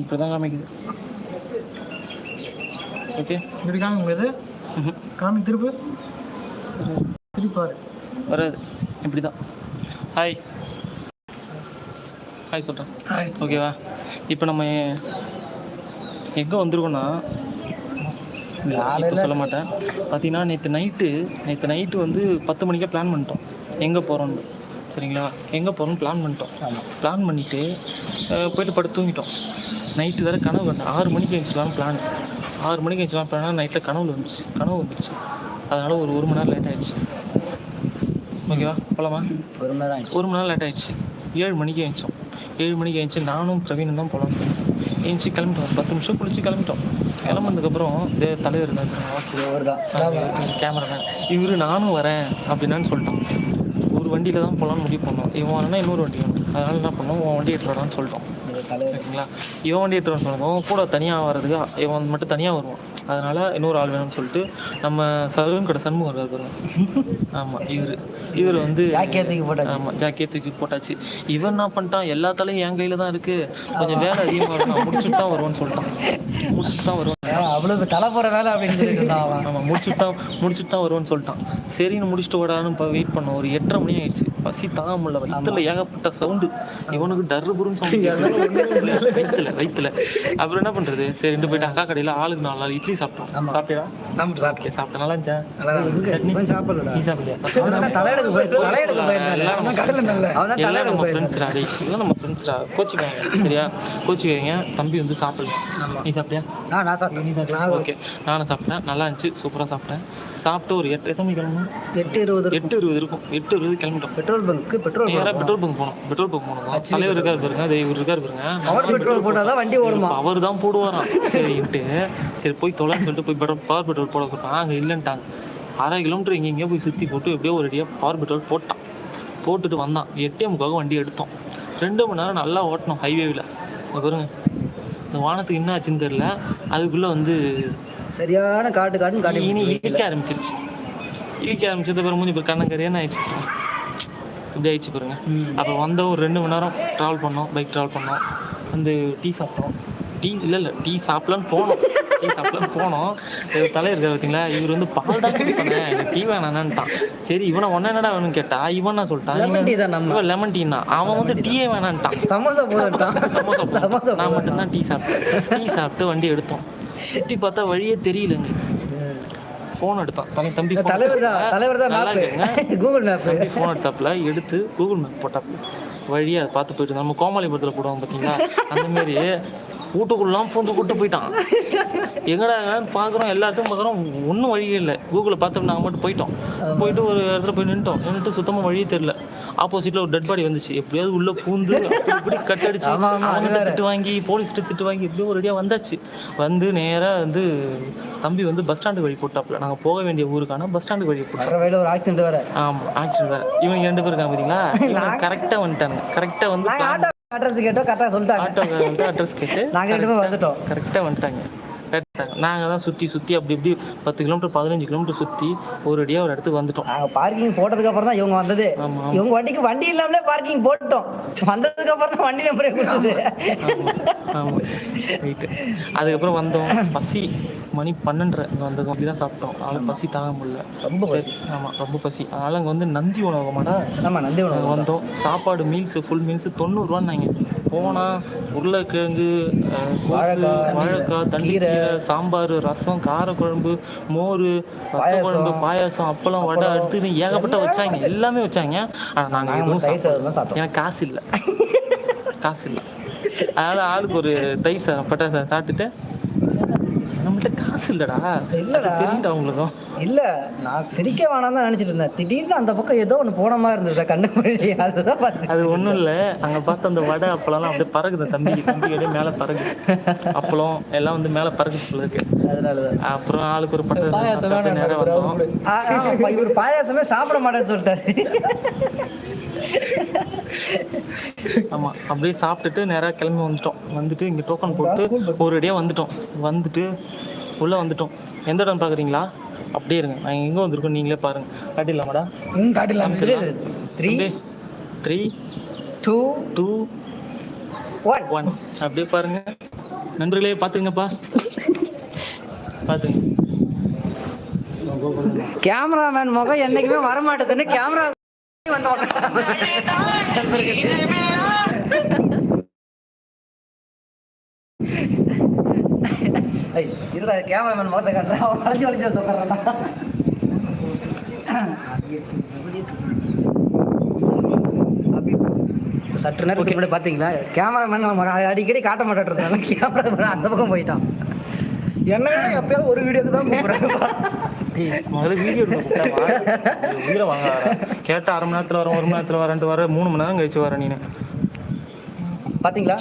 இப்படி தான் காமிக்குது. ஓகே? இப்படி காமிக்க முடியாது காமி திருப்பு. திருப்பாரு. வராது. இப்படி தான் ஹாய் ஹாய் சொல்கிறேன் ஓகேவா இப்போ நம்ம எங்கே வந்திருக்கோம்னா இப்போ சொல்ல மாட்டேன். பார்த்தீங்கன்னா நேற்று நைட்டு நேற்று நைட்டு வந்து பத்து மணிக்கே பிளான் பண்ணிட்டோம். எங்கே போகிறோன்னு சரிங்களா? எங்கே போகிறோம்னு பிளான் பண்ணிட்டோம். பிளான் பண்ணிவிட்டு போயிட்டு படுத்து தூங்கிட்டோம். நைட்டு வேறு கனவு கண்டேன் ஆறு மணிக்கு எழுந்திரிச்சலாம்னு பிளான் ஆறு மணிக்கு எழுந்திரிச்சலாம் பிளான் நைட்டில் கனவுல வந்துச்சு. கனவு வந்துடுச்சு அதனால் ஒரு ஒரு மணி நேரம் லேட் ஆயிடுச்சு. ஓகேவா போகலாமா ஒரு மணி நேரம் ஒரு மணி நேரம் லேட் ஆயிடுச்சு. ஏழு மணிக்கு எழுந்தோம் ஏழு மணிக்கு எழுந்துச்சு நானும் பிரவீனும் தான் போகலாம் எழுந்துச்சு கிளம்பிட்டோம். பத்து நிமிஷம் குளிச்சு கிளம்பிட்டோம். கிளம்புனதுக்கப்புறம் இதே தலைவர் தான் கேமராமேன் இவரு நானும் வரேன் அப்படின்னு சொல்லிட்டோம். வண்டியில் தான் போகலான்னு முடிவு பண்ணோம். இவன் வரனா இன்னொரு வண்டி வேணும் அதனால என்ன பண்ணோம்? உன் வண்டி எடுத்துடான்னு சொல்லிட்டோம். ஓகேங்களா இவன் வண்டி எடுத்துகிட்டு சொன்னதும் கூட தனியாக வர்றதுக்கு இவன் மட்டும் தனியாக வருவான். அதனால இன்னொரு ஆள் வேணும்னு சொல்லிட்டு நம்ம சருவன் கடை சண்முகம் பாருங்க. ஆமாம் இவர். இவர் வந்து ஜாக்கியா தூக்கி போட்டாச்சு. ஆமாம் ஜாக்கியை தூக்கி போட்டாச்சு. இவன் என்ன பண்ணிட்டான்? எல்லா தலையும் என் கையில் தான் இருக்குது கொஞ்சம் வேலை அதிகமாக இருக்கும் முடிச்சுட்டு தான் வருவேன்னு சொல்லிட்டான். முடிச்சுட்டு தான் வருவேன் அவ்வளவு தலை போற வேலை அப்படின்னு சொல்லிட்டு அவன். ஆமாம் முடிச்சுட்டு தான் முடிச்சுட்டு தான் வருவேன்னு சொல்லிட்டான். சரின்னு முடிச்சுட்டு விடான்னு இப்போ வெயிட் பண்ணோம். ஒரு எட்டரை மணி ஆயிடுச்சு. பசி தாங்க முடியல வயிற்றுல ஏகப்பட்ட சவுண்டு இவனுக்கு டர்ரு புருன்னு சவுண்டு வயிற்றுல வயிற்றுல அப்புறம் என்ன பண்ணுறது சரின்ட்டு போயிட்டு அக்கா கடையில் ஆளுக்கு நாலு நாள் இட்லி சாப்பிட்டோம். சாப்பிட்டு சாப்பிட்டு. ஓகே சாப்பிட்டேன். நல்லா இருந்துச்சா? சாப்பிடலடா. நீ சாப்பிட்டியா தலையெடுக்க தலையெடுக்க நல்ல அவன் தலையெடுக்க நம்ம ஃப்ரெண்ட்ஸ்டா நம்ம கோச்சிக்காங்க சரியா? கோச்சிக்காங்க தம்பி வந்து சாப்பிடல. ஆமா. நீ சாப்பிட்டியா? நான் சாப்பிட்டேன் நீ சாப்பிட்டியா ஓகே. நானும் சாப்பிட்டேன். நல்லா இருந்துச்சு. சூப்பராக சாப்பிட்டேன். சாப்பிட்டு ஒரு எட்டு எத்தனை கிளம்பணும்? எட்டு இருபது எட்டு இருபது இருக்கும். எட்டு இருபது கிளம்பிட்டோம். பெட்ரோல் பங்க்கு பெட்ரோல் நேராக பெட்ரோல் பங்க் போனோம். பெட்ரோல் பங்க் போனோம். தலைவர் இருக்காரு பாருங்க. அதே இவர் இருக்காரு பாருங்க. பவர் பெட்ரோல் போட்டால் தான் வண்டி ஓடுமா? அவர் தான் போடுவாராம். சரின்ட்டு சரி போய் தொலைன்னு சொல்லிட்டு போய் பெட்ரோல் பவர் பெட்ரோல் போட சொல்லிட்டாங்க அங்கே இல்லைன்ட்டாங்க. அரை கிலோமீட்டர் இங்கே இங்கேயோ போய் சுற்றி போட்டு எப்படியோ ஒரு அடியாக பவர் பெட்ரோல் போட்டான். போட்டுட்டு வந்தான். எட்டே முக்காக வண்டி எடுத்தோம். ரெண்டு மணி நேரம் நல்லா ஓட்டணும் ஹைவேவில் பாருங்க. இந்த வானத்துக்கு என்ன ஆச்சுன்னு தெரில அதுக்குள்ளே வந்து சரியான காட்டு காட்டுன்னு காட்டி இனி இழிக்க ஆரம்பிச்சிருச்சு. இழிக்க ஆரம்பிச்சது பிறகு மூஞ்சி இப்போ கண்ணங்கரையான ஆயிடுச்சு. இப்படி ஆயிடுச்சு பாருங்க. அப்போ வந்த ஒரு ரெண்டு மணி நேரம் ட்ராவல் பண்ணோம் பைக் ட்ராவல் பண்ணோம். வந்து டீ சாப்பிட்டோம். டீ இல்லை இல்லை டீ சாப்பிடலான்னு போனோம். சாப்பிடலான்னு போனோம். இது தலைவர் இருக்காரு பார்த்தீங்களா இவர் வந்து பால் தான் எனக்கு டீ வேணான்ட்டான் சரி இவனை ஒன்று என்னடா வேணும்னு கேட்டா? இவன் என்ன சொல்லிட்டான்? லெமன் டீ தான் நம்ம. லெமன் டீனா அவன் வந்து டீயே வேணான்ட்டான். சமோசா போதுட்டான் சமோசா. நான் மட்டும்தான் டீ சாப்பிட்டேன். டீ சாப்பிட்டு வண்டி எடுத்தோம். சுற்றி பார்த்தா வழியே தெரியலங்க. ஃபோன் எடுத்தான். தலை தம்பி தலைவர் தான். தலைவர் தான். கூகுள் தம்பி ஃபோன் எடுத்தாப்புல. எடுத்து கூகுள் மேப் போட்டாப்புல. வழியாக அதை பார்த்து போயிட்டு நம்ம கோமாளிபுரத்தில் போடுவோம் பார்த்தீங்களா அந்த மாரி வீட்டுக்குள்ளலாம் பூந்து கூட்டு போயிட்டான். எங்கடா பார்க்குறோம் எல்லாத்தையும் பார்க்குறோம் ஒன்றும் வழியே இல்லை. கூகுளில் பார்த்தோம் நாங்கள் மட்டும் போயிட்டோம். போயிட்டு ஒரு இடத்துல போய் நின்ட்டோம் நின்றுட்டு சுத்தமாக வழியே தெரில ஆப்போசிட்டில் ஒரு டெட் பாடி வந்துச்சு. எப்படியாவது உள்ளே பூந்து இப்படி கட் அடிச்சு ஆமா, ஆமா, வேற. திட்டு வாங்கி போலீஸ்கிட்ட திட்டு வாங்கி எப்படியோ ஒரு ரெடியாக வந்தாச்சு. வந்து நேராக வந்து தம்பி வந்து பஸ் ஸ்டாண்டு வழி போட்டாப்புல. நாங்கள் போக வேண்டிய ஊருக்கான பஸ் ஸ்டாண்டு வழி போட்டோம். ஒரு ஆக்சிடென்ட் வேற. ஆமாம் ஆக்சிடென்ட் வேறு. இவங்க ரெண்டு பேர் பார்த்தீங்களா கரெக்டாக வந்துட்டாங்க. கரெக்டாக வந்து நாங்க அட்ரஸ் கேட்டோம் கரெக்டாக சொல்லிட்டாங்க. அட்ரஸ் கேட்டு நாங்க ரெண்டு பேரும் வந்துட்டோம். கரெக்டாக வந்துட்டாங்க. கரெக்டாக. நாங்கள் தான் சுற்றி சுற்றி அப்படி இப்படி பத்து கிலோமீட்டர் பதினஞ்சு கிலோமீட்டர் சுற்றி ஒரு அடியாக ஒரு இடத்துக்கு வந்துட்டோம். பார்க்கிங் போட்டதுக்கு அப்புறம் தான் இவங்க வந்தது. இவங்க வண்டிக்கு வண்டி இல்லாமலே பார்க்கிங் போட்டோம். வந்ததுக்கு அப்புறம் தான் வண்டி நம்பரே கொடுத்தது. ஆமாம் அதுக்கப்புறம் வந்தோம். பசி மணி பன்னெண்டரை வந்ததும். அப்படி தான் சாப்பிட்டோம் அதனால் பசி தாங்க முடியல. ரொம்ப சரி ஆமாம் ரொம்ப பசி. அதனால் அங்கே வந்து நந்தி உணவகமாடா ஆமா நந்தி நாங்கள் உணவு வந்தோம். சாப்பாடு மீல்ஸ் ஃபுல் மீல்ஸ் தொண்ணூறுரூவான்னாங்க போனால் உருளைக்கிழங்கு வாழைக்காய், தண்ணிக்கீரை சாம்பார் ரசம் காரக்குழம்பு மோர் குழம்பு பாயாசம் அப்பளம் வடை அடுத்துன்னு ஏகப்பட்ட வச்சாங்க. எல்லாமே வச்சாங்க. ஆனால் நாங்கள் நாங்க எதுவும் எனக்கு காசு இல்லை காசு இல்லை அதனால் ஆளுக்கு ஒரு தயிர் சாதம் பட்டா சாதம் சாப்பிட்டுட்டு நம்மள்ட்ட காசு இல்லைடா. இல்லடா. தெரியும்டா உங்களுக்கும். இல்ல நான் சிரிக்க வேணாம் தான் நினைச்சிட்டு இருந்தேன். திடீர்னு அந்த பக்கம் ஏதோ ஒண்ணு போன மாதிரி இருந்தது கண்ணு முன்னாடி அதுதான் பார்த்து அது ஒன்றும் இல்லை. அங்கே பார்த்து அந்த வடை அப்பளம்லாம் அப்படியே பறகுது தம்பி தம்பி அப்படியே மேலே பறகுது அப்பளம் எல்லாம் வந்து மேலே பறகுது போல இருக்கு. அப்புறம் ஆளுக்கு ஒரு பட்டை நேரம் வந்தோம் ஆமா, இவர் பாயாசமே சாப்பிட மாட்டேன்னு சொல்லிட்டாரு. ஆமாம் அப்படியே சாப்பிட்டுட்டு நேராக கிளம்பி வந்துட்டோம். வந்துட்டு இங்கே டோக்கன் போட்டு ஒரு அடியாக வந்துட்டோம். வந்துட்டு உள்ளே வந்துட்டோம். எந்த இடம் பார்க்குறீங்களா அப்படியே இருங்க. நாங்கள் எங்கே வந்திருக்கோம். நீங்களே பாருங்கள் காட்டிடலாமாடா? ம் காட்டிடலாம். Three three two two one one அப்படியே பாருங்க. நண்பர்களே பார்த்துங்கப்பா பார்த்துங்க கேமராமேன் முகம் என்னைக்குமே வரமாட்டேதுன்னு கேமரா வந்து இருடா கேமராமேன் முகத்தை காட்டுறேன் அவன் வளைஞ்சு வளைஞ்சு சற்று நேரத்துக்கு முன்னாடி பார்த்தீங்களா கேமராமேன் அடிக்கடி காட்ட மாட்டேன்றதுனால கேமரா அந்த பக்கம் போயிட்டான். என்ன எப்பயாவது ஒரு வீடியோக்கு தான் கூப்பிடுறேன். முதல்ல வீடியோ. உயிரை வாங்க கேட்டால் அரை மணி நேரத்தில் ஒரு மணி நேரத்தில் வரேன்ட்டு வர மூணு மணி நேரம் கழிச்சு பார்த்தீங்களா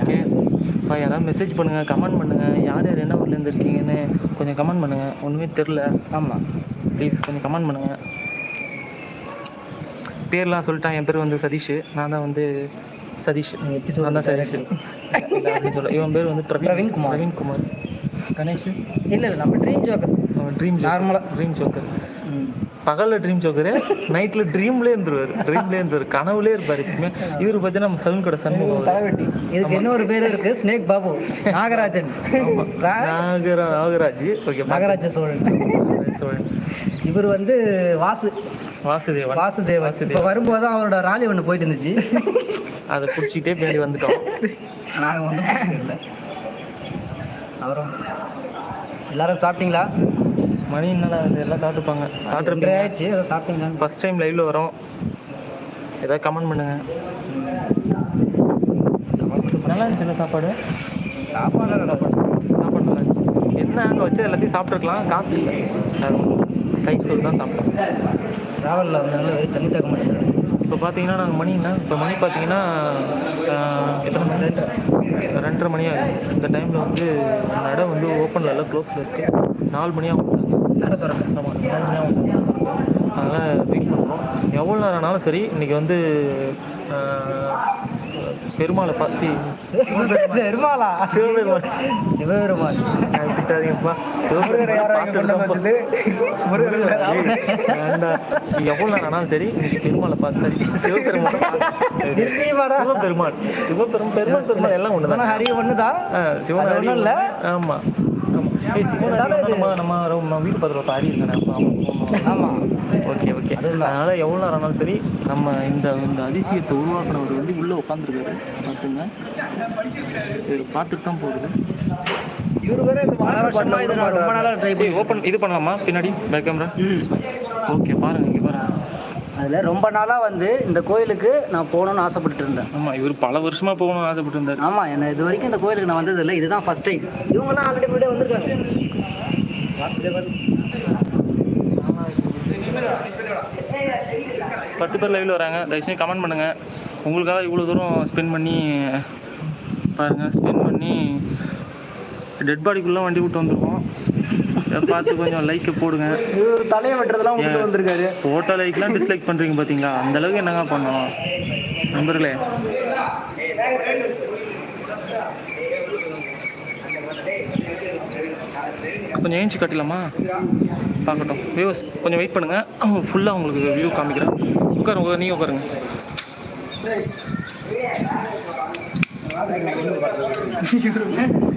ஓகே. இப்போ யாராவது மெசேஜ் பண்ணுங்கள் கமெண்ட் பண்ணுங்கள் யார் யார் என்ன ஊர்லேருந்து இருக்கீங்கன்னு கொஞ்சம் கமெண்ட் பண்ணுங்கள் ஒன்றுமே தெரில ஆமாம் ப்ளீஸ் கொஞ்சம் கமெண்ட் பண்ணுங்கள் பேர்லாம் சொல்லிட்டான். என் பேர் வந்து சதீஷ். நான் தான் வந்து சதீஷ். நான் தான் சதீஷ். இல்லை அப்படின்னு சொல்ல இவன் பேர் வந்து பிரவீன் குமார். பிரவீன் குமார். கணேஷ்? இல்லை இல்லை நம்ம ட்ரீம் ஜோக்கர் ட்ரீம் Normal-ஆ. ட்ரீம் ஜோக்கர் பகலில் ட்ரீம் ஜோக்கரு நைட்டில் ட்ரீம்லேயே இருந்துருவார். ட்ரீம்லேயே இருந்துருவார். கனவுலேயே இருப்பார் எப்பவுமே. இவர் பார்த்தீங்கன்னா நம்ம சலூன் கடை சண்முகம் தலைவெட்டி. இதுக்கு இன்னொரு பேர் இருக்கு ஸ்னேக் பாபு நாகராஜன். நாகரா நாகராஜ். ஓகே நாகராஜ சோழன். சோழன். இவர் வந்து வாசு. வாசுதேவன். வாசுதேவன். இப்போ வரும்போது தான் அவரோட ராலி ஒன்று போயிட்டு இருந்துச்சு அதை பிடிச்சிக்கிட்டே பின்னாடி வந்துட்டோம் நாங்கள் வந்து அப்புறம் எல்லாரும் சாப்பிட்டீங்களா? மணி என்னடா எல்லாம் சாப்பிட்டுப்பாங்க. சாப்பிட்ருப்பீங்க ஆயிடுச்சு. ஏதோ சாப்பிட்டீங்களான்னு ஃபர்ஸ்ட் டைம் லைவ்ல வரோம். ஏதாவது கமெண்ட் பண்ணுங்க. நல்லா இருந்துச்சுல்ல சாப்பாடு? சாப்பாடு சாப்பாடு சாப்பாடு நல்லா இருந்துச்சு. என்ன அங்கே வச்சு எல்லாத்தையும் சாப்பிட்ருக்கலாம் காசு இல்லை. கை சோறு தான் சாப்பிட்டோம். ட்ராவலில் வந்தனால வெறும் தண்ணி தக்க மாட்டேங்குது இப்போ பார்த்தீங்கன்னா நாங்கள் மணின்னா இப்போ மணி பார்த்தீங்கன்னா எத்தனை மணி? ரெண்டரை. மணி ஆகுது. இந்த டைமில் வந்து நடை வந்து ஓப்பனில் எல்லாம் க்ளோஸில் இருக்குது நாலு மணியாக நட திறக்க. நாலு மணியாக வந்து அதனால் வெயிட் பண்ணுறோம் எவ்வளோ நேரம் ஆனாலும் சரி இன்றைக்கி வந்து பெருமாளை பார்த்து பெருமாளா? சிவபெருமான். நான் திட்டாதீங்கப்பா தான் எவ்வளோ நேரம் ஆனாலும் சரி பெருமாளை பார்த்து சரி. பார்த்து நிச்சயமாடா. சிவபெருமான். பெருமாள் பெருமாள் எல்லாம் ஒன்று சிவன ஹரி சிவன் அது ஹரி ஒண்ணும் இல்ல. ஆமா. நம்ம நம்ம நம்ம வீடு பக்கத்தில் ஒரு ஹரி இருக்கானே ஆமா. Okay okay. அதனால எவ்வளோ நேரம் ஆனாலும் சரி நம்ம இந்த இந்த அதிசயத்தை உருவாக்குனவர் வந்து உள்ளே உட்காந்துருக்காரு பார்த்துங்க இவர் பார்த்துட்டு தான் போகுது. இது பண்ணலாமா? பின்னாடி பேக் கேமரா ஓகே பாருங்க இங்கே பாருங்க. அதில் ரொம்ப நாளாக வந்து இந்த கோயிலுக்கு நான் போகணும்னு ஆசைப்பட்டுட்டு இருந்தேன். ஆமாம் இவர் பல வருஷமாக போகணும்னு ஆசைப்பட்டு இருந்தார் ஆமாம் என்ன இது வரைக்கும் இந்த கோயிலுக்கு நான் வந்தது இல்லை. இதுதான் ஃபர்ஸ்ட் டைம் இவங்கெல்லாம் ஆல்ரெடி முன்னாடியே வந்திருக்காங்க. பத்து பேர் லைவில் வராங்க. தயவுசெய்து கமெண்ட் பண்ணுங்கள் உங்களுக்காக இவ்வளோ தூரம் ஸ்பெண்ட் பண்ணி பாருங்கள் ஸ்பெண்ட் பண்ணி டெட் பாடிக்குள்ளே வண்டி விட்டு வந்திருக்கோம் பார்த்து கொஞ்சம் லைக்கை போடுங்க. தலையை வெட்டுறதெல்லாம் விட்டு வந்திருக்காரு. ஃபோட்டோ லைக்லாம் டிஸ்லைக் பண்ணுறீங்க பார்த்தீங்களா அந்த அளவுக்கு என்னங்க பண்ணோம் நண்பர்களே. கொஞ்சம் ஏஞ்சி கட்டலாமா பார்க்கட்டும். வியூஸ் கொஞ்சம் வெயிட் பண்ணுங்கள் ஃபுல்லாக உங்களுக்கு வியூ காமிக்கிறேன். உட்காருங்க உட்காரு, நீங்க உட்காருங்க. எங்க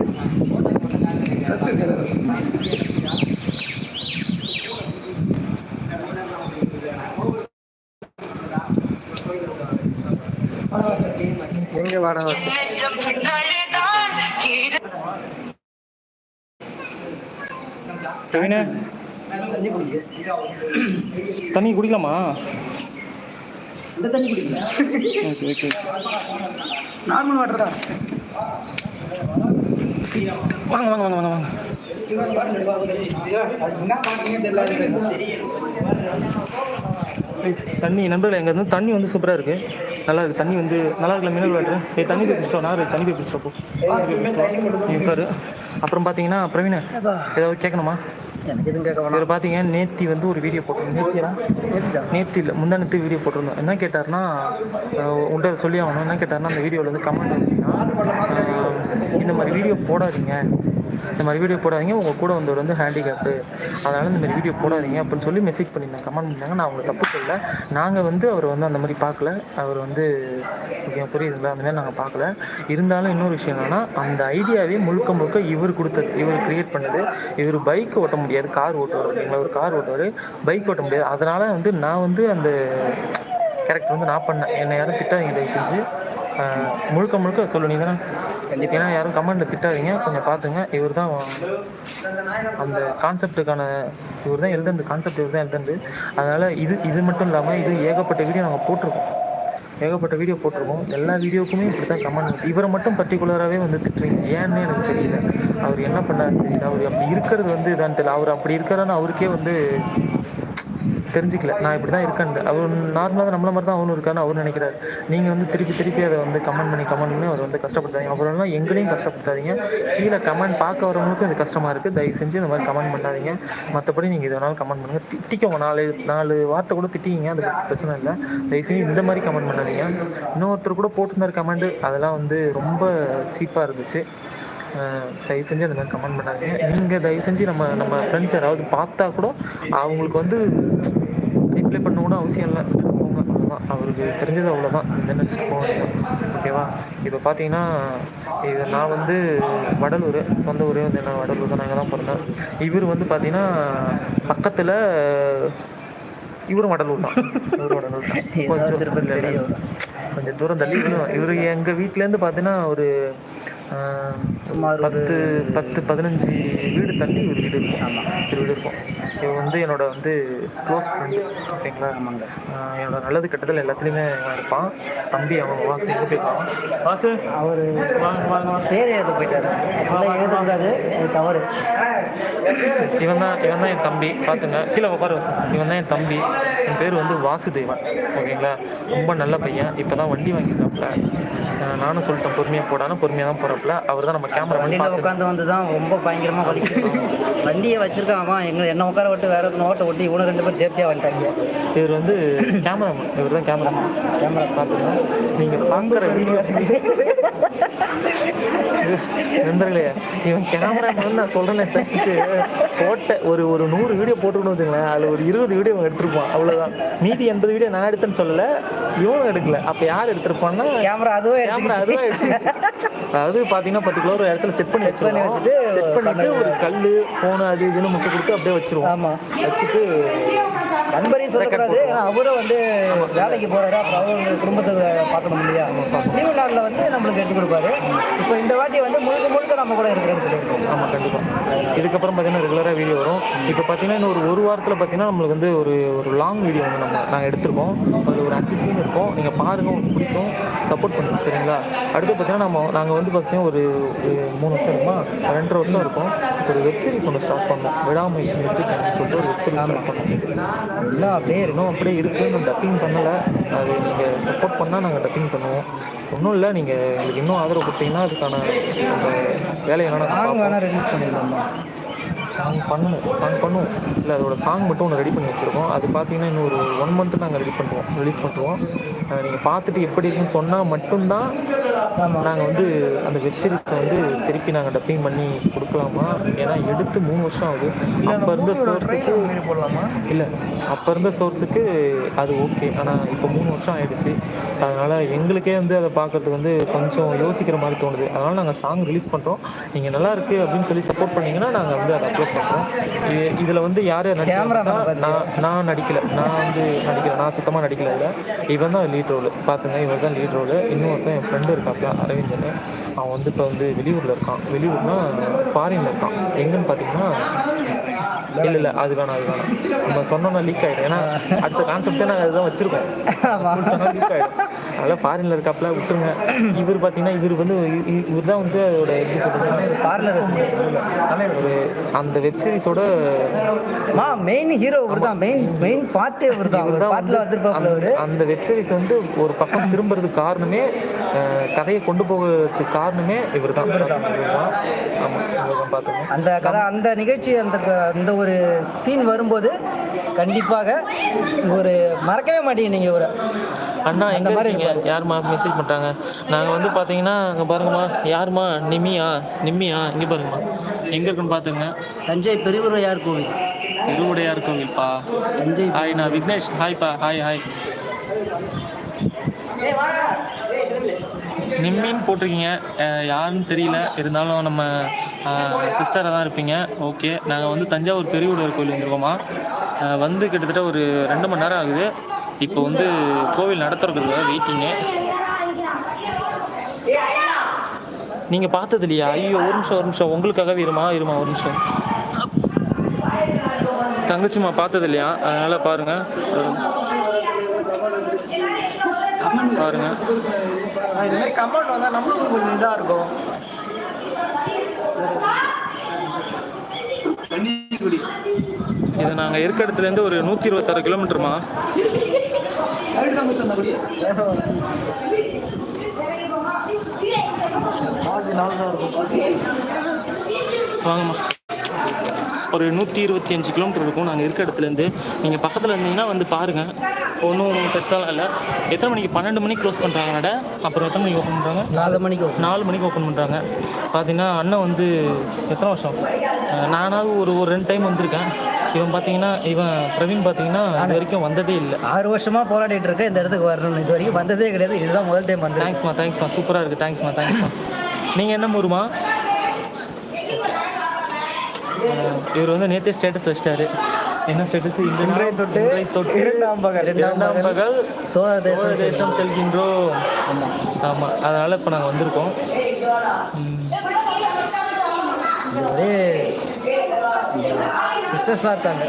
பிரவீனே தண்ணி குடிங்க தண்ணி குடிக்கலாமா? இந்த தண்ணி ஓகே நார்மல் வாட்டர் தான். வாங்க வாங்க வாங்க வாங்க. வாங்க ப்ளீஸ் தண்ணி நண்பர்கள் எங்கே இருந்து தண்ணி வந்து சூப்பராக இருக்குது நல்லா இருக்குது தண்ணி வந்து நல்லா இருக்கல மினரல் வாட்டர்? ஏ தண்ணி போய் பிடிச்சிட்டோம் நான் தண்ணி போய் பிடிச்சிட்டோம் போ. அப்புறம் பார்த்தீங்கன்னா பிரவீன் ஏதாவது கேட்கணுமா எனக்கு எதுவும் கேட்க வேணாம். இவர் பார்த்தீங்க நேத்தி வந்து ஒரு வீடியோ போட்டிருந்தோம் நேத்தியா? நேத்தி இல்லை முந்தானத்து வீடியோ போட்டிருந்தோம் என்ன கேட்டார்னா உன்கிட்ட சொல்லி ஆகணும். என்ன கேட்டார்னா அந்த வீடியோவில் வந்து கமெண்ட் வந்துச்சுன்னா இந்த மாதிரி வீடியோ போடாதீங்க. இந்த மாதிரி வீடியோ போடாதீங்க. உங்கள் கூட வந்தவர் வந்து ஹேண்டிகேப்பு அதனால் இந்த மாதிரி வீடியோ போடாதீங்க அப்படின்னு சொல்லி மெசேஜ் பண்ணியிருந்தேன் கமெண்ட் பண்ணாங்க நான் அவங்க தப்பு சொல்லல. நாங்கள் வந்து அவர் வந்து அந்த மாதிரி பார்க்கல. அவர் வந்து ஓகே புரியுதுங்களா? அந்த மாதிரி நாங்கள் பார்க்கல. இருந்தாலும் இன்னொரு விஷயம் என்னென்னா அந்த ஐடியாவே முழுக்க முழுக்க இவர் கொடுத்தது. இவர் கிரியேட் பண்ணது. இவர் பைக் ஓட்ட முடியாது. கார் ஓட்டுவார் ஓகேங்களா? ஒரு கார் ஓட்டுவார். பைக் ஓட்ட முடியாது. அதனால் வந்து நான் வந்து அந்த கேரக்டர் வந்து நான் பண்ணேன். என்னை யாரும் திட்டாதீங்க தயவு செஞ்சு முழுக்க முழுக்க சொல்லு நீ தானே கண்டிப்பாக ஏன்னா யாரும் கமெண்ட்டில் திட்டாதீங்க. கொஞ்சம் பார்த்துங்க இவர் தான் அந்த கான்செப்ட்டுக்கான இவர் தான் எழுதுனது கான்செப்ட் இவர் தான் எழுதுனது அதனால் இது இது மட்டும் இல்லாமல் இது ஏகப்பட்ட வீடியோ நாங்கள் போட்டிருக்கோம். ஏகப்பட்ட வீடியோ போட்டிருக்கோம். எல்லா வீடியோக்குமே இப்படி தான் கமெண்ட் இவரை மட்டும் பர்டிகுலராகவே வந்து திட்டுறீங்க. ஏன்னு எனக்கு தெரியல. அவர் என்ன பண்ணாருன்னு தெரியல. அவர் அப்படி இருக்கிறது வந்து இதான்னு தெரியல. அவர் அப்படி இருக்கிறான்னு அவருக்கே வந்து தெரிஞ்சிக்கல. நான் இப்படி தான் இருக்கேன். அவர் நார்மலாக நம்மள மாதிரி தான் அவனும் இருக்கான்னு அவர் நினைக்கிறாரு. நீங்கள் வந்து திருப்பி திருப்பி அதை வந்து கமெண்ட் பண்ணி கமெண்ட் பண்ணி அவர் வந்து கஷ்டப்படுத்தாதீங்க. அப்புறம்லாம் எங்களையும் கஷ்டப்படுத்தாதீங்க. கீழே கமெண்ட் பார்க்க வரவங்களுக்கும் இது கஷ்டமாக இருக்குது தயவு செஞ்சு இந்த மாதிரி கமெண்ட் பண்ணாதீங்க. மற்றபடி நீங்கள் எது வேணாலும் கமெண்ட் பண்ணுங்கள் திட்டிக்கோங்க. நாலு நாலு வார்த்தை கூட திட்டிங்க அது பிரச்சனை இல்லை. தயவு செஞ்சு இந்த மாதிரி கமெண்ட் பண்ணாதீங்க. இன்னொருத்தர் கூட போட்டிருந்தார் கமெண்ட் அதெல்லாம் வந்து ரொம்ப சீப்பாக இருந்துச்சு. தயவு செஞ்சு அந்த மாதிரி கமெண்ட் பண்ணாதீங்க. நீங்கள் தயவு செஞ்சு நம்ம நம்ம ஃப்ரெண்ட்ஸ் யாராவது பார்த்தா கூட அவங்களுக்கு வந்து ரிப்ளை பண்ணணும்னு அவசியம் இல்லை. போங்க அவ்வளோதான் அவருக்கு தெரிஞ்சது அவ்வளோதான் நினச்சிட்டு வேண்டியதான் ஓகேவா இப்போ பார்த்தீங்கன்னா இது நான் வந்து வடலூர். சொந்த ஊரே வந்து என்ன வடலூர் தான். நாங்கள் தான் பிறந்தேன் இவர் வந்து பார்த்தீங்கன்னா பக்கத்தில் இவரும் வடலூர் தான். இவரும் வடலூர் தான். கொஞ்சம். கொஞ்சம் தூரம் தள்ளி இவரும் இவர் எங்கள் வீட்டிலேருந்து பார்த்தீங்கன்னா ஒரு சுமார் பத்து பத்து பதினஞ்சு வீடு தள்ளி ஒரு வீடு இருக்கும் ஒரு வீடு இருக்கும். இவன் வந்து என்னோட வந்து க்ளோஸ் ஃப்ரெண்டு ஓகேங்களா? ஆமாங்க. என்னோட நல்லது கெட்டதில் எல்லாத்துலேயுமே இருப்பான். தம்பி அவன் வாசு எங்கே போயிருக்கான் வாசு. அவர் வாங்க வாங்க பேர் எழுத போயிட்டாரு. எழுதக்கூடாது. தவறு. இவன் தான் இவன் தான் என் தம்பி. பார்த்துங்க கீழே உட்கார வாசு. இவன் தான் என் தம்பி. என் பேர் வந்து வாசுதேவன். ஓகேங்களா? ரொம்ப நல்ல பையன். இப்போ தான் வண்டி வாங்கியிருக்காப்புல ஆஹ் நானும் சொல்லிட்டேன் பொறுமையாக போடான்னு பொறுமையாக தான் போகிறப்பல அவர் தான் நம்ம கேமரா வண்டியில் உட்காந்து வந்து தான் ரொம்ப பயங்கரமாக வலிக்குது. வண்டியை வச்சிருக்கான் அவன். எங்களை என்ன உட்கார விட்டு வேற ஒருத்தனை ஓட்ட ஓட்டி இவனும் ரெண்டு பேரும் சேஃப்டியாக வந்துட்டாங்க. இவர் வந்து கேமராமேன் இவர் தான் கேமராமேன் கேமரா பார்த்துங்க நீங்கள் பார்க்குற வீடியோ நண்பர்களே இவன் கேமராமேன் நான் சொல்கிறேன் போட்ட ஒரு ஒரு நூறு வீடியோ போட்டுக்கணும் வச்சுங்களேன் அதில் ஒரு இருபது வீடியோ எடுத்திருப்பான். அவ்வளோதான் மீதி எண்பது வீடியோ நான் எடுத்தேன்னு சொல்லலை. இவனும் எடுக்கல. அப்போ யார் எடுத்திருப்பான்னா கேமரா அதுவே கேமரா அதுவே அதாவது பார்த்தீங்கன்னா பர்டிகுலர் ஒரு இடத்துல செட் பண்ணி பண்ணி வச்சிருவோம். வச்சுட்டு செட் பண்ணிட்டு ஒரு கல் ஃபோனு அது இதுன்னு முட்டை கொடுத்து அப்படியே வச்சிருவோம். ஆமாம் வச்சுட்டு நண்பரையும் சொல்லக்கூடாது. ஏன்னா அவரும் வந்து வேலைக்கு போறாரு. அப்புறம் அவங்க குடும்பத்தை பார்க்கணும் இல்லையா? லீவு நாளில் வந்து நம்மளுக்கு எடுத்து கொடுப்பாரு. இப்போ இந்த வாட்டி வந்து முழுக்க முழுக்க நம்ம கூட இருக்கிறேன்னு சொல்லியிருக்கோம் ஆமாம் கண்டிப்பாக இதுக்கப்புறம் பார்த்தீங்கன்னா ரெகுலராக வீடியோ வரும். இப்போ பார்த்தீங்கன்னா இன்னும் ஒரு ஒரு வாரத்தில் பார்த்தீங்கன்னா நம்மளுக்கு வந்து ஒரு ஒரு லாங் வீடியோ வந்து நம்ம நாங்கள் எடுத்திருக்கோம். அதில் ஒரு அஞ்சு சீன் இருக்கும். நீங்கள் பாருங்கள் உங்களுக்கு பிடிக்கும். சப்போர்ட் பண்ணுங்க சரிங்களா? அடுத்து பார்த்தீங்கன்னா நம்ம நாங்கள் வந்து ஃபஸ்ட்டு ஒரு ஒரு மூணு வருஷம் இருக்குமா? ரெண்டரை வருஷம் இருக்கும். ஒரு வெப் சீரிஸ் ஒன்று ஸ்டார்ட் பண்ணோம். விடாமுயற்சி நிறுத்திக்கணும்னு சொல்லிட்டு ஒரு வெப் சீரிஸ் ஸ்டார்ட் பண்ணோம். எல்லாம் அப்படியே இருக்கும் இன்னும் அப்படியே இருக்குது இன்னும் டப்பிங் பண்ணலை. அது நீங்கள் சப்போர்ட் பண்ணால் நாங்கள் டப்பிங் பண்ணுவோம். ஒன்றும் இல்லை நீங்கள் எங்களுக்கு இன்னும் ஆதரவு கொடுத்தீங்கன்னா அதுக்கான வேலையை வேணால் வேணா ரிலீஸ் பண்ணிடலாமா சாங் பண்ணணும் சாங் பண்ணுவோம் இல்லை அதோட சாங் மட்டும் ஒன்று ரெடி பண்ணி வச்சுருக்கோம். அது பார்த்தீங்கன்னா இன்னும் ஒரு ஒன் மந்த் நாங்கள் ரெடி பண்ணுவோம் ரிலீஸ் பண்ணுவோம் நீங்கள் பார்த்துட்டு எப்படி இருக்குன்னு சொன்னால் மட்டும்தான் நாங்கள் வந்து அந்த வெப் சீரிஸை வந்து திருப்பி நாங்கள் டப்பிங் பண்ணி கொடுக்கலாமா? ஏன்னா எடுத்து மூணு வருஷம் ஆகுது. அப்போ இருந்த சோர்ஸுக்கு போடலாமா? இல்லை அப்போ இருந்த சோர்ஸுக்கு அது ஓகே ஆனால் இப்போ மூணு வருஷம் ஆயிடுச்சு. அதனால் எங்களுக்கே வந்து அதை பார்க்கறதுக்கு வந்து கொஞ்சம் யோசிக்கிற மாதிரி தோணுது. அதனால் நாங்கள் சாங் ரிலீஸ் பண்ணுறோம் நீங்கள் நல்லா இருக்கு அப்படின்னு சொல்லி சப்போர்ட் பண்ணீங்கன்னா நாங்கள் வந்து அதை அப்லோட் பண்ணுறோம் இதில் வந்து யார் நான் நான் நடிக்கல. நான் வந்து நடிக்கல. நான் சுத்தமாக நடிக்கல இதில். இவன் தான் லீட் ரோல் பார்த்துங்க இவர் தான் லீட் ரோல் இன்னொருத்தன் என் ஃப்ரெண்டு இருக்காப்ல அரவிந்தன். அவன் வந்து இப்போ வந்து வெளியூரில் இருக்கான். வெளியூர்னா ஃபாரின்ல இருக்கான். எங்கன்னு பார்த்தீங்கன்னா இல்லை இல்லை அது வேணாம் அது வேணாம். நம்ம சொன்னோம்னா லீக் ஆகிடும் ஏன்னா அடுத்த கான்செப்டே நாங்கள் அதுதான் வச்சுருக்கோம். லீக் ஆகிடும் அதனால் ஃபாரினில் இருக்காப்புல விட்டுருங்க. இவர் பார்த்தீங்கன்னா இவர் வந்து இவர் தான் வந்து அதோட எப்படி சொல்கிறது பார்லர் வச்சு ஒரு அந்த வெப் சீரிஸோட மா மெயின் ஹீரோ இவர் தான் மெயின் மெயின் பாட்டே இவர் தான் தான் பாட்டில் வந்து வந்திருப்பாப்ல அவரு. அந்த- வெப் சீரிஸ் வந்து ஒரு பக்கம் திரும்புறதுக்கு காரணமே கதையை கொண்டு போகிறதுக்கு காரணமே இவர் தான் ஆமாம் அந்த கதை அந்த நிகழ்ச்சி அந்த அந்த ஒரு சீன் வரும்போது கண்டிப்பாக ஒரு மறக்கவே மாட்டீங்க நீங்கள் ஒரு அண்ணா எங்கே மாதிரி. யாரும்மா? மெசேஜ் பண்ணுறாங்க நாங்கள் வந்து பார்த்தீங்கன்னா அங்கே பாருங்கம்மா. யாரும்மா? நிம்மியா? நிம்மியா? இங்கே பாருங்கம்மா. எங்கே இருக்குன்னு பார்த்துங்க தஞ்சை பெருவுரையார் கோவில். திருவுடையார் கோவில்ப்பா. தஞ்சை ஹாய் நான் விக்னேஷ். ஹாய்ப்பா ஹாய் ஹாய் நிம்மின்னு போட்டிருக்கீங்க. யாருன்னு தெரியல. இருந்தாலும் நம்ம சிஸ்டராக தான் இருப்பீங்க. ஓகே நாங்கள் வந்து தஞ்சாவூர் பெரியவுடர் கோயில் வந்துருக்கோமா வந்து கிட்டத்தட்ட ஒரு ரெண்டு மணி நேரம் ஆகுது. இப்போ வந்து கோவில் நடத்துறதுக்கு வெயிட்டிங்கு நீங்கள் பார்த்தது இல்லையா? ஐயோ ஒரு நிமிஷம் ஒரு நிமிஷம். உங்களுக்காகவே இருமா? இருமா ஒரு நிமிஷம். தங்கச்சிம்மா பார்த்தது இல்லையா? அதனால் பாருங்கள் பாருங்கள் இது மாதிரி கமெண்ட் வந்தா நம்மளுக்கும் கொஞ்சம் இதா இருக்கும். இது நாங்கள் இருக்க இடத்துலேருந்து ஒரு நூற்றி இருபத்தாறு கிலோமீட்டருமா வாங்கம்மா. ஒரு நூற்றி இருபத்தி அஞ்சு கிலோமீட்டர் இருக்கும். நாங்கள் இருக்க இடத்துலேருந்து நீங்கள் பக்கத்தில் இருந்தீங்கன்னா வந்து பாருங்கள் ஒன்றும் பெருசாலாம் இல்லை. எத்தனை மணிக்கு? பன்னெண்டு மணிக்கு க்ளோஸ் பண்ணுறாங்க நட. அப்புறம் எத்தனை மணிக்கு ஓப்பன் பண்ணுறாங்க நாலு மணிக்கு. நாலு மணிக்கு ஓப்பன் பண்ணுறாங்க பார்த்தீங்கன்னா அண்ணன் வந்து எத்தனை வருஷம்? நானாவது ஒரு ஒரு ரெண்டு டைம் வந்திருக்கேன். இவன் பார்த்தீங்கன்னா இவன் பிரவீன் பார்த்தீங்கன்னா இது வரைக்கும் வந்ததே இல்லை. ஆறு வருஷமா போராடிட்டு இருக்கேன். இந்த இடத்துக்கு வரணும் இது வரைக்கும் வந்ததே கிடையாது. இதுதான் முதல் டைம் வந்து தேங்க்ஸ்மா தேங்க்ஸ்மா சூப்பராக இருக்குது தேங்க்ஸ்மா தேங்க்ஸ்மா நீங்கள் என்ன ஊருமா? இவர் வந்து நேற்றே ஸ்டேட்டஸ் வச்சிட்டாரு. என்ன ஸ்டேட்டஸ் இன்றைய தொட்டு தொட்டு இரண்டாம் பகல். இரண்டாம் பகல் சோழ தேசம் தேசம் செல்கின்றோம். ஆமாம் அதனால் இப்போ நாங்கள் வந்திருக்கோம். ஒரே சிஸ்டர்ஸ்லாம் இருக்காங்க.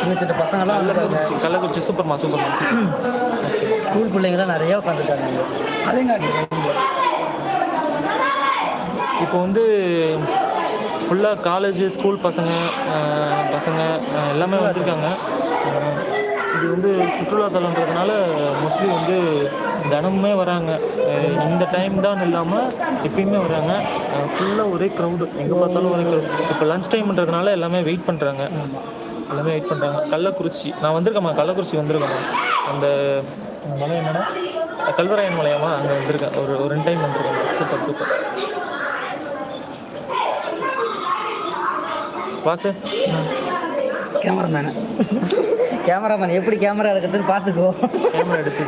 சின்ன சின்ன பசங்கள்லாம் வந்துருக்காங்க கள்ளக்குறிச்சி கள்ளக்குறிச்சி சூப்பர்மா சூப்பர்மா ஸ்கூல் பிள்ளைங்களாம் நிறைய உட்காந்துருக்காங்க அதேங்காட்டி இப்போ வந்து ஃபுல்லாக காலேஜ் ஸ்கூல் பசங்க பசங்க எல்லாமே வந்திருக்காங்க. இது வந்து சுற்றுலாத்தலன்றதுனால மோஸ்ட்லி வந்து தினமுமே வராங்க. இந்த டைம் தான் இல்லாமல் எப்பயுமே வராங்க. ஃபுல்லாக ஒரே க்ரௌடு எங்கே பார்த்தாலும் ஒரே க்ரௌடு இப்போ லன்ச் டைம்ன்றதுனால எல்லாமே வெயிட் பண்ணுறாங்க எல்லாமே வெயிட் பண்ணுறாங்க கள்ளக்குறிச்சி. நான் வந்திருக்கேம்மா கள்ளக்குறிச்சி வந்திருக்கேம்மா. அந்த மலை என்னடா? கல்வராயன் மலையாமா அங்கே வந்திருக்கேன். ஒரு ஒரு ரெண்டு டைம் வந்திருக்கேன் super super. Vasu cameraman cameraman எப்படி கேமரா எடுக்கிறதுன்னு பார்த்துக்கோ. கேமரா எடுத்து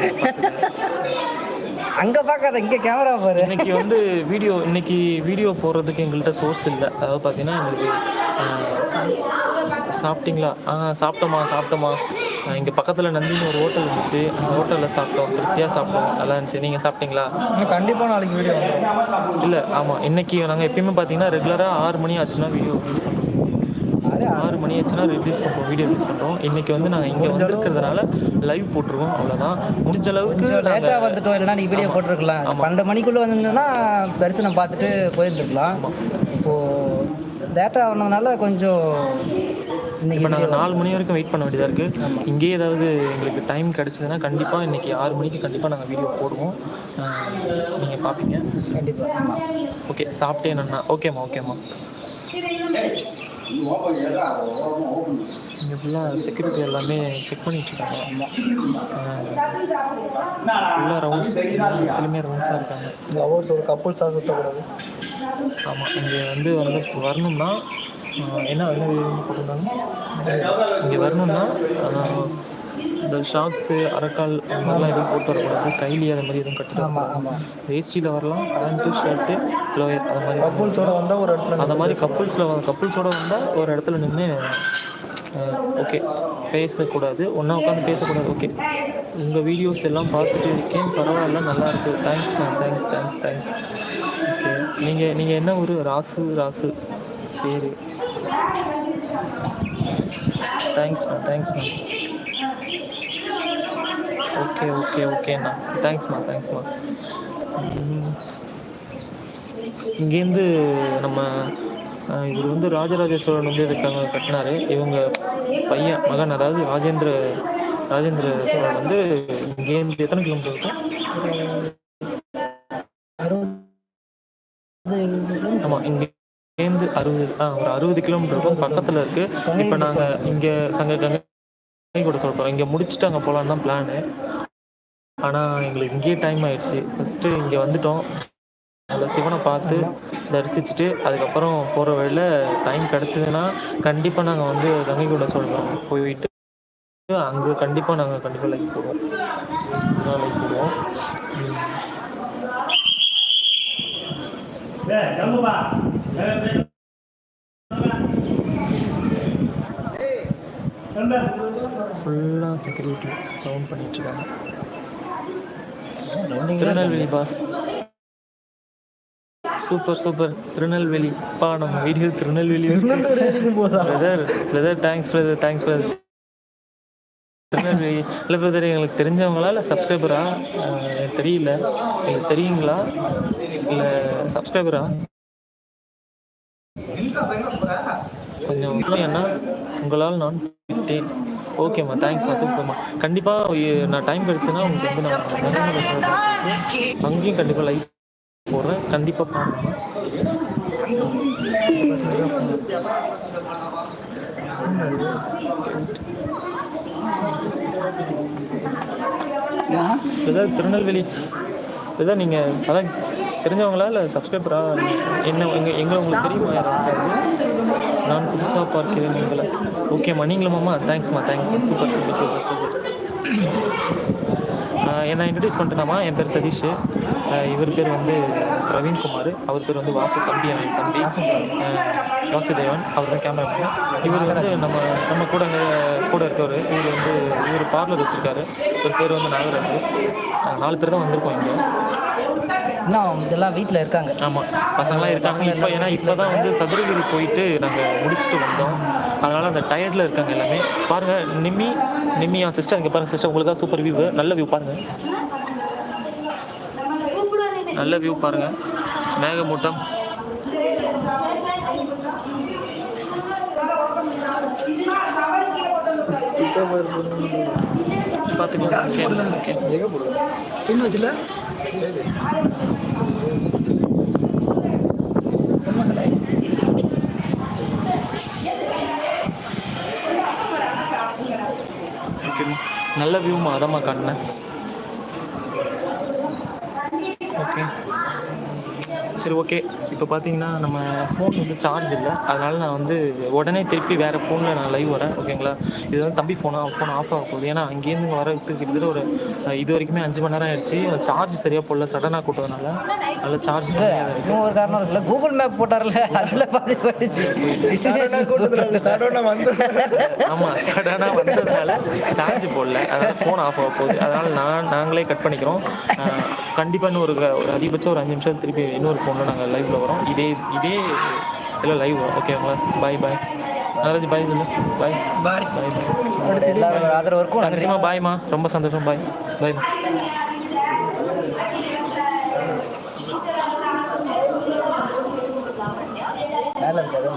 அங்கே பார்க்காத இங்கே கேமரா பாரு. இன்னைக்கு வந்து வீடியோ இன்னைக்கு வீடியோ போடுறதுக்கு எங்கள்கிட்ட சோர்ஸ் இல்லை. அதாவது பார்த்தீங்கன்னா எங்களுக்கு சாப்பிட்டீங்களா? ஆ சாப்பிட்டோமா சாப்பிட்டோமா? இங்கே பக்கத்தில் நந்தினி ஒரு ஹோட்டல் இருந்துச்சு. அந்த ஹோட்டலில் சாப்பிட்டோம். திருப்தியாக சாப்பிட்டோம். நல்லா இருந்துச்சு. நீங்கள் சாப்பிட்டீங்களா? இன்னும் கண்டிப்பா நாளைக்கு வீடியோ இல்லை ஆமாம் இன்னைக்கு நாங்கள் எப்பயுமே பார்த்தீங்கன்னா ரெகுலராக ஆறு மணி ஆச்சுன்னா வீடியோ ஆறு மணி ஆச்சுன்னா ரிலீஸ் பண்ணுறோம் வீடியோ ரிலீஸ் பண்ணுறோம் இன்னைக்கு வந்து நாங்கள் இங்கே வந்திருக்கிறதுனால லைவ் போட்டுருவோம் அவ்வளோதான் முடிஞ்ச அளவுக்கு லேட்டாக நாங்கள் வந்துட்டோம் இல்லைன்னா நீ வீடியோ போட்டிருக்கலாம். பன்னெண்டு மணிக்குள்ளே வந்திருந்ததுன்னா தரிசனம் பார்த்துட்டு போயிருந்துருக்கலாம். இப்போது லேட்டாக ஆனதுனால கொஞ்சம் இன்னைக்கு இப்போ நாங்கள் நாலு மணி வரைக்கும் வெயிட் பண்ண வேண்டியதாக இருக்குது இங்கேயே ஏதாவது எங்களுக்கு டைம் கிடச்சதுன்னா கண்டிப்பாக இன்றைக்கி ஆறு மணிக்கு கண்டிப்பாக நாங்கள் வீடியோ போடுவோம். நீங்கள் பார்ப்பீங்க கண்டிப்பாக ஆமாம் ஓகே சாப்பிட்டே நன்னா. ஓகேம்மா ஓகேம்மா இங்கே ஃபுல்லாக செக்யூரிட்டி எல்லாமே செக் பண்ணிட்டு இருக்காங்க ஃபுல்லாக ரவுண்ட்ஸ் இடத்துலையுமே ரவுண்ட்ஸாக இருக்காங்க லவர்ஸ் ஒரு கப்புள்ஸாக சுற்றக்கூடாது ஆமாம் இங்கே வந்து வந்து வரணும்னா என்ன என்ன இங்கே வரணும்னா இந்த ஷார்ட்ஸு அரக்கால் அந்த மாதிரிலாம் எதுவும் போட்டு வரக்கூடாது. கைலி அது மாதிரி எதுவும் ஆமாம் வேஷ்டியில் வரலாம். பேண்ட்டு ஷர்ட்டு லோயர் அது மாதிரி. கப்புள்ஸோட வந்தால் ஒரு இடத்துல அந்த மாதிரி கப்புள்ஸில் கப்புள்ஸோட வந்தால் ஒரு இடத்துல நின்று ஓகே பேசக்கூடாது. ஒன்றா உட்காந்து பேசக்கூடாது. ஓகே உங்கள் வீடியோஸ் எல்லாம் பார்த்துட்டு இருக்கேன். பரவாயில்ல நல்லா இருக்கு. Thanks thanks thanks thanks okay நீங்கள் நீங்கள் என்ன ஒரு ராசு ராசு. சரி. Thanks ma'am thanks ma'am okay okay ஓகேண்ணா தேங்க்ஸ்மா தேங்க்ஸ்மா இங்கேருந்து நம்ம இவர் வந்து ராஜராஜ சோழன் வந்து இதுக்காக கட்டினாரு. இவங்க பையன் மகன் அதாவது ராஜேந்திர ராஜேந்திர சோழன் வந்து இங்கேருந்து எத்தனை கிலோமீட்டர் இருக்கும்? ஆமாம் இங்கே இங்கேருந்து அறுபது ஆ ஒரு அறுபது கிலோமீட்டர் இருக்கும். பக்கத்தில் இருக்குது இப்போ நாங்கள் இங்கே சங்க கங்கை கூட சொல்கிறோம் இங்கே முடிச்சுட்டு அங்கே போகலான்னு தான் பிளானு ஆனால் எங்களுக்கு இங்கேயே டைம் ஆயிடுச்சு. ஃபஸ்ட்டு இங்கே வந்துட்டோம். அந்த சிவனை பார்த்து தரிசிச்சுட்டு அதுக்கப்புறம் போகிற வழியில் டைம் கிடச்சிதுன்னா கண்டிப்பாக நாங்கள் வந்து கங்கை கூட சொல்கிறோம் போயிட்டு அங்கே கண்டிப்பாக நாங்கள் கண்டிப்பாக லைக் போடுவோம். லைக் போடுவோம். உம். ஃபுல்லாக செக்யூரிட்டி ரவுண்ட் பண்ணிட்டு இருக்காங்க. Tirunelveli boss super super Tirunelveli பா நம்ம video Tirunelveli brother brother thanks brother thanks brother Tirunelveli. இல்லை பிரதர் எங்களுக்கு தெரிஞ்சவங்களா இல்லை சப்ஸ்கிரைபரா எனக்கு தெரியல. எனக்கு தெரியுங்களா? இல்லை சப்ஸ்கிரைபரா கொஞ்சம் ஏன்னா உங்களால் நான் விட்டேன் ஓகேம்மா தேங்க்ஸ்மா தூக்கம்மா கண்டிப்பாக நான் டைம் கிடைச்சுன்னா உங்களுக்கு வந்து நான் அங்கேயும் கண்டிப்பாக லைக் போடுறேன் கண்டிப்பாக ஏதாவது திருநெல்வேலி ஏதாவது நீங்கள் அதான் தெரிஞ்சவங்களா இல்லை சப்ஸ்கிரைபரா என்ன எங்கள் எங்களை உங்களுக்கு தெரியுமா யாராவது? நான் புதுசாக பார்க்கிறேன் எங்களை ஓகேம்மா நீங்களுமாம்மா தேங்க்ஸ்மா தேங்க்ஸ்மா சூப்பர் சூப்பர் சூப்பர் சூப்பர் என்ன இன்ட்ரடியூஸ் பண்ணிட்டேனாமா? என் பேர் சதீஷ். இவர் பேர் வந்து பிரவீன்குமார். அவர் பேர் வந்து வாசு தம்பி அவன் தம்பி. வாசுதேவன். அவர் தான் கேமரா இவர் வந்து நம்ம நம்ம கூட கூட இருக்கவர். இவர் வந்து இவர் பார்லர் வச்சுருக்காரு. இவர் பேர் வந்து நாகராஜ். நாலு பேர் தான் வந்திருக்கோம் இங்கே. இன்னும் இதெல்லாம் வீட்டில் இருக்காங்க. ஆமாம் பசங்களாம் இருக்காங்க. இப்போ ஏன்னா இப்போ தான் வந்து சதுரகிரி போயிட்டு நாங்கள் முடிச்சுட்டு வந்தோம். அதனால் அந்த டயர்டில் இருக்காங்க எல்லாமே. பாருங்கள் நிம்மி நிம்மி என் சிஸ்டர் இங்கே பாருங்கள் சிஸ்டர் உங்களுக்காக சூப்பர் வியூ நல்ல வியூ பாருங்கள் நல்ல வியூ பாருங்கள் மேகமூட்டம். பார்த்துக்கலாம் ஓகே இன்னும் வச்சுல? நல்ல வியூமா அதம்மா காட்டினேன். ஓகே சரி ஓகே இப்போ பார்த்தீங்கன்னா நம்ம ஃபோன் வந்து சார்ஜ் இல்லை. அதனால நான் வந்து உடனே திருப்பி வேறு ஃபோனில் நான் லைவ் வரேன் ஓகேங்களா இது வந்து தம்பி ஃபோனாக ஃபோன் ஆஃப் ஆக போகுது. ஏன்னா அங்கேருந்து வரதுக்கு கிட்டத்தட்ட ஒரு இது வரைக்குமே அஞ்சு மணி நேரம் ஆயிடுச்சு. சார்ஜ் சரியாக போடல சடனாக கூட்டதுனால. நல்ல சார்ஜ் ஒரு காரணம் இருக்குல்ல கூகுள் மேப் போட்டார்ல அதில் பார்த்து போயிடுச்சு. ஆமாம் சடனாக வந்ததுனால. சார்ஜ் போடல. அதனால் ஃபோன் ஆஃப் ஆக போகுது. அதனால் நான் நாங்களே கட் பண்ணிக்கிறோம். கண்டிப்பாக இன்னும் ஒரு அதிகபட்சம் ஒரு அஞ்சு நிமிஷம் திருப்பி இன்னொரு ஃபோனில் நாங்கள் லைவில் வரோம் இதே இதே இதில் லைவ் வரும். ஓகேங்களா பாய் பாய் நாகராஜ் பாய் சொல்லு. பாய் பாய் பாய் எல்லாரோட ஆதரவுக்கும் நன்றி நிச்சயமா பாய்மா ரொம்ப சந்தோஷம். பாய் பாய் மேலே இருக்காது.